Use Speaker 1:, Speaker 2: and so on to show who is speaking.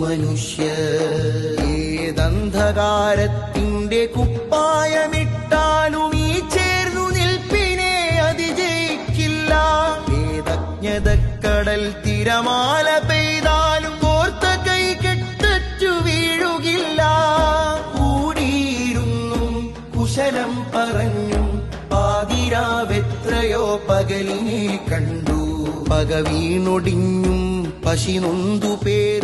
Speaker 1: മനുഷ്യ ഏതന്ധകാരത്തിന്റെ കുപ്പായമിട്ടാലും ഈ ചേർന്നു നിൽപ്പിനെ അതിജയിക്കില്ല. ഏതജ്ഞതക്കടൽ തിരമാല പെയ്താലും കോർത്ത കൈ കെട്ടു വീഴുകില്ല. കൂടിയിരുന്നും കുശലം പറഞ്ഞും പാതിരാവെത്രയോ പകലിനെ കണ്ടു. പക വീണൊടിഞ്ഞും പശി നൊന്തു പേറിയും